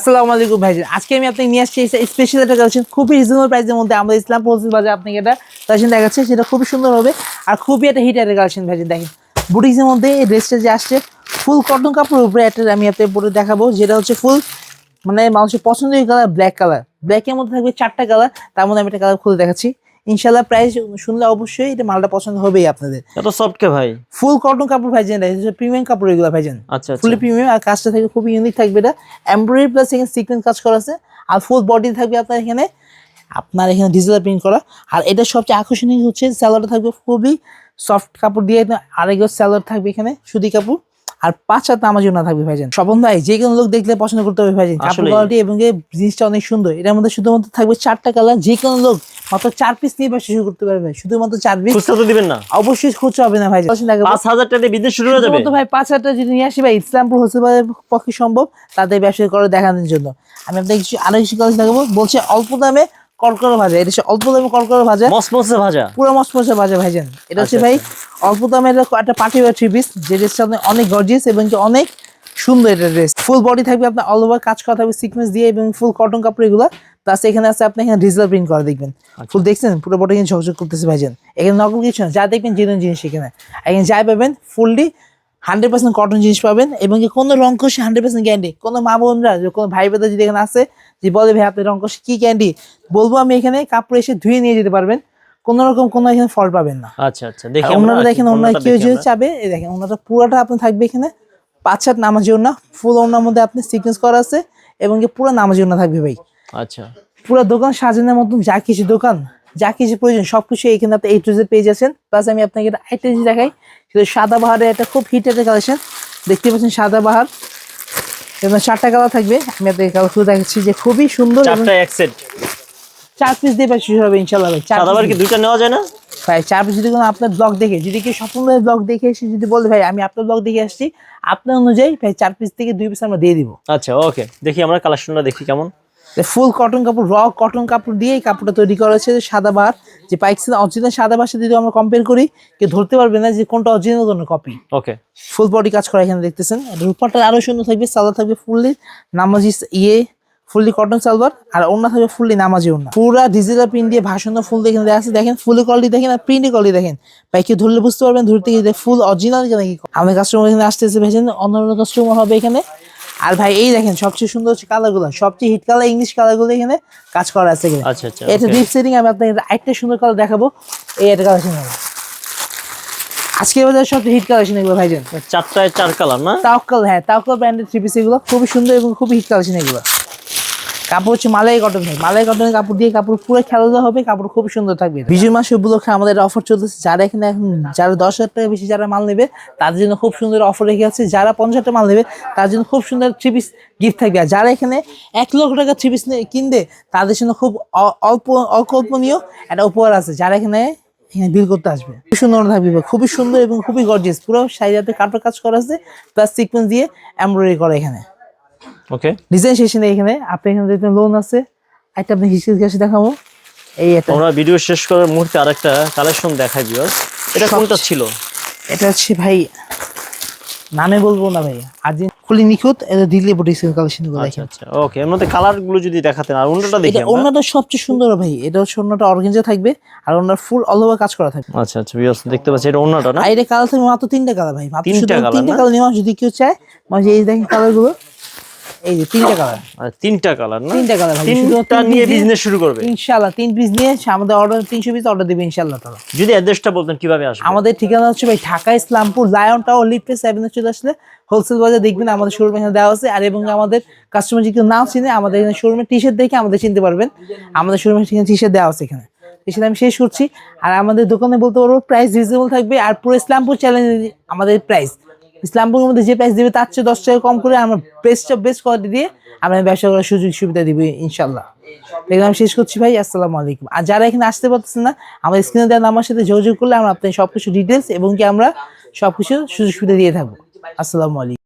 আসসালামু আলাইকুম ভাইজান আজকে আমি আপনাকে নিয়ে আসছি স্পেশাল একটা কালেকশন খুবই রিজনেবল প্রাইসের মধ্যে আমাদের ইসলাম হোলসেল বাজার আপনাকে এটা কালেকশন দেখাচ্ছে, সেটা খুবই সুন্দর হবে আর খুবই একটা হিট একটা কালেকশন ভাইজান দেখেন। বুটিক্সের মধ্যে এই ড্রেসটা যে আসছে ফুল কটন কাপড়ের উপরে একটা আমি আপনাকে পরে দেখাবো, যেটা হচ্ছে ফুল মানে মানুষের পছন্দের কালার ব্ল্যাক কালার ব্ল্যাকের মধ্যে থাকবে চারটা কালার তার মধ্যে আমি একটা কালার খুলে দেখাচ্ছি। ইনশাল্লাহ প্রাইস শুনলে অবশ্যই এটা মালটা পছন্দ হবেই আপনাদের। এত সফট কে ভাই? ফুল কটন কাপড় ভাইজান প্রিমিয়াম কাপড় এগুলো ভাইজান। আচ্ছা আচ্ছা। ফুলি প্রিমিয়াম আর কাজটা থাকবে খুবই ইউনিক থাকবে এটা। এমব্রয়ডারি প্লাস এখানে সিকোয়েন্স কাজ করা আছে আর ফুল বডি থাকবে আপনার এখানে। আপনার এখানে ডিজিটাল প্রিন্ট করা। আর এটা সবচেয়ে আকর্ষণীয় হচ্ছে স্যালোয়ারটা থাকবে খুবই সফট কাপড় দিয়ে আরেকটা স্যালোয়ার থাকবে এখানে সুতি কাপড়। আর পাঁচ হাত নামার জন্য থাকবে ভাইজান। স্বপন ভাই যে কোনো লোক দেখলে পছন্দ করতে হবে ভাইজান। কাপড় কোয়ালিটি এবং জিনিসটা অনেক সুন্দর। এটার মধ্যে শুধুমাত্র থাকবে চারটা কালার যে কোনো লোক মাত্র চার পিস নিয়ে ব্যবসা শুরু করতে পারবে শুধুমাত্র চার পিস খুচরা তো দিবেন না। অবশ্যই খুচরা হবে না ভাই পাঁচ হাজার টাকা দিয়ে বিজনেস শুরু হয়ে যাবে। শুধুমাত্র ভাই পাঁচ হাজার টাকা যদি নিয়ে আসি ভাই ইসলামপুর হোলসেল বাজারের পক্ষে সম্ভব। তাদের ব্যবসা করে দেখানোর জন্য। আমি আপনাকে কিছু আরও কিছু কাজ দেখাবো। বলছে অল্প দামে করকরা ভাজা এটা হচ্ছে অল্প দামে করকরা ভাজা। মসমসে ভাজা। পুরো মস্ত মশা ভাজা ভাইজান। এটা হচ্ছে আচ্ছা, ভাই অল্প দামের একটা পার্টি ওয়ার থ্রি পিস যে ড্রেসটা অনেক গর্জিয়াস এবং কি অনেক সুন্দর এটা ড্রেস ফুল বডি থাকবে আপনার অল ওভার কাজ করা থাকবে সিকোয়েন্স দিয়ে এবং ফুল কটন কাপড় এগুলো। প্লাস এখানে আছে আপনি এখানে ডিজিটাল প্রিন্ট করা দেখবেন। আচ্ছা। ফুল দেখছেন? পুরো বডি কিন্তু ঝকঝক করতেছে ভাইজান। এখানে নকল কিছু না যা দেখবেন জেনুইন জিনিস এখানে। এখানে যাই পাবেন ফুললি হান্ড্রেড পার্সেন্ট কটন জিনিস পাবেন এবং কি কোনো রং কষে হান্ড্রেড পার্সেন্ট ক্যান্ডি কোনো মা বোনরা যে কোনো ভাই বোনরা যদি এখানে আসে যে বলে ভাই আপনি রং কষে কি গ্যারান্টি বলব আমি এখানে কাপড় এসে ধুয়ে নিয়ে যেতে পারবেন। কোনো রকম কোনো এখানে ফল্ট পাবেন না। আচ্ছা আচ্ছা দেখি ওনারা দেখেন ওনারা কেউ দেখি যে চাবে এই দেখেন ওনারা পুরোটা আপনার থাকবে এখানে। পাঁচ হাত নামাজি ওনা ফুল ওনার মধ্যে আপনি সিকোয়েন্স করা আছে এবং কি পুরো নামাজি ওনা থাকবে ভাই। আচ্ছা। পুরো দোকান সাজানোর মতন যা কিছু দোকান। যা কিছু প্রয়োজন সবকিছু এখানে আপনি এই টু জেড পেয়ে যাচ্ছেন। প্লাস আমি আপনাকে এটা জিনিস দেখাই সেটা সাদা বাহারের একটা খুব হিট একটা কালেকশন দেখতে পাচ্ছেন সাদা বাহার। এবং চারটা কালার থাকবে। আমি আপনাকে কালার খুলে দেখাচ্ছি যে খুবই সুন্দর চার পিস দিয়ে পাচ্ছি হবে ইনশাল্লাহ ভাই। চার সাদাবার কি দুইটা নেওয়া যায় না? ভাই চার পিস যদি কোনো আপনার ব্লগ দেখে যদি কেউ স্বপ্ন ব্লগ দেখে এসে যদি বলে ভাই আমি আপনার ব্লগ দেখে আসছি আপনার অনুযায়ী ভাই চার পিস থেকে দুই পিস আমরা দিয়ে দিব। আচ্ছা ওকে দেখি আমরা কালেকশনটা দেখি কেমন। ফুল কটন কাপড় র কটন কাপড় দিয়ে এই কাপড়টা তৈরি করা হয়েছে সাদা বার যে পাইক্সেল অরিজিনাল সাদা বার সাথে যদি আমরা কম্পেয়ার করি কেউ ধরতে পারবে না যে কোনটা অরিজিনাল কোন কপি ওকে ফুল বডি কাজ করা এখানে দেখতেছেন। রূপারটা আরও সুন্দর থাকবে সাদা থাকবে ফুললি নামাজি ইয়ে ফুললি কটন সালবার আর অন্য থাকবে ফুললি নামাজি ওনা পুরা ডিজিটাল প্রিন্ট দিয়ে ভাষণ ফুল দেখেন আছে। দেখেন ফুলের কোয়ালিটি দেখেন আর প্রিন্টের কোয়ালিটি দেখেন। ভাই কেউ ধরলে বুঝতে পারবেন ধরতে গিয়ে ফুল অরিজিনাল নাকি আমাদের কাস্টমার এখানে আসতেছে ভেজেন অন্য অন্য কাস্টমার হবে এখানে। আর ভাই এই দেখেন সবচেয়ে সুন্দর হচ্ছে কালারগুলো সবচেয়ে হিট কালার ইংলিশ কালারগুলো এখানে কাজ করা আছে এখানে। আচ্ছা আচ্ছা এটা ডিপ সেটিং আমি আপনাকে একটা সুন্দর কালার দেখাবো। এই একটা কালার শুনে আজকের বাজারে সবচেয়ে হিট কালার কালেকশন ভাই ভাইজান। চারটায় চার কালার না? তাওকাল হ্যাঁ তাওকাল ব্র্যান্ডের থ্রি পিস এগুলো খুবই সুন্দর এবং খুবই হিট কালেকশন এগুলো। কাপড় হচ্ছে মালাই কটন মালাই কটনের কাপড় দিয়ে কাপড় পুরো খেলাধুলা হবে, কাপড় খুব সুন্দর থাকবে বিজয় মাস উপলক্ষে আমাদের অফার চলতেছে। যারা এখানে এখন, যারা দশ হাজার টাকা বেশি যারা মাল নেবে, তাদের জন্য খুব সুন্দর অফার রেখে আছে। যারা পঞ্চাশ হাজার মাল নেবে, তার জন্য খুব সুন্দর থ্রি পিস গিফট থাকবে। আর যারা এখানে এক লক্ষ টাকা থ্রি পিস কিনবে, তাদের জন্য খুব অল্প, অকল্পনীয় একটা উপহার আছে। যারা এখানে এখানে বিল করতে আসবে। খুব সুন্দর থাকবে খুবই সুন্দর এবং খুবই গর্জিয়াস পুরো সাইডাতে কাপড় কাজ করা আছে প্লাস সিকোয়েন্স দিয়ে এমব্রয়ডারি করা এখানে। ওকে ডিজাইন সেশনে এখানে। আপনি এখানে দেখতেন লোন আছে। একটা আপনি হিস্ট্রি কাছে দেখাবো। এই একটা। আমরা ভিডিও শেষ করার মুহূর্তে আরেকটা কালেকশন দেখাই ভিউয়ার্স এটা কোনটা ছিল? এটা হচ্ছে ভাই নামে বলব না ভাই আজ খুলি নিখুঁত এটা দিল্লি বুটিক্স কালেকশনগুলো আচ্ছা আচ্ছা ওকে এর মধ্যে কালারগুলো যদি দেখাতেন আর অন্যটা দেখি আমরা। অন্যটা সবচেয়ে সুন্দর ভাই এটা হচ্ছে অন্যটা অর্গেঞ্জা থাকবে আর অন্যার ফুল অল ওভার কাজ করা থাকবে। আচ্ছা আচ্ছা ভিউয়ার্স দেখতে পাচ্ছি এটা অন্যটা না? এটা কালার থাকবে মাত্র তিনটা কালার ভাই মাত্র তিনটা শুধু তিনটা কালার নেওয়া যদি কেউ চায় মানে এই দেখেন কালারগুলো। এই যে তিনটা কালার আর তিনটা কালার না? তিনটা কালার তিনটা নিয়ে বিজনেস শুরু করবে। ইনশাল্লাহ তিন পিস নিয়ে আমাদের অর্ডার তিনশো পিস অর্ডার দেবে ইনশাল্লাহ তারা। যদি অ্যাড্রেসটা বলতেন কীভাবে আসবে? আমাদের ঠিকানা হচ্ছে ভাই ঢাকা ইসলামপুর লায়ন টাওয়ার লিফটে সেভেন চলে আসলে হোলসেল বাজার দেখবেন আমাদের শোরুম এখানে দেওয়া আছে। আর এবং আমাদের কাস্টমার যদি নাও চিনে আমাদের এখানে শোরুমে টি শার্ট দেখে আমাদের চিনতে পারবেন। আমাদের শোরুমে টি শার্ট দেওয়া আছে এখানে। টি আমি শেষ করছি। আর আমাদের দোকানে বলতে পারব প্রাইস রিজনেবল থাকবে। আর পুরো ইসলামপুর চ্যালেঞ্জ আমাদের প্রাইস ইসলামপুরের মধ্যে যে প্রাইস দিবে তার চেয়ে দশ টাকা কম করে আমরা অফ বেস্ট কোয়ালিটি দিয়ে আমরা ব্যবসা করার সুযোগ সুবিধা দিব ইনশাল্লাহ দেখলাম আমি শেষ করছি ভাই, আসসালামু আলাইকুম। আর যারা এখানে আসতে পারতেছেন না, আমার স্ক্রিনে দেওয়া নাম্বার সাথে যোগাযোগ করলে আমরা সব কিছু ডিটেলস এবং কি আমরা সবকিছু সুযোগ সুবিধা দিয়ে থাকব। আসসালামু আলাইকুম।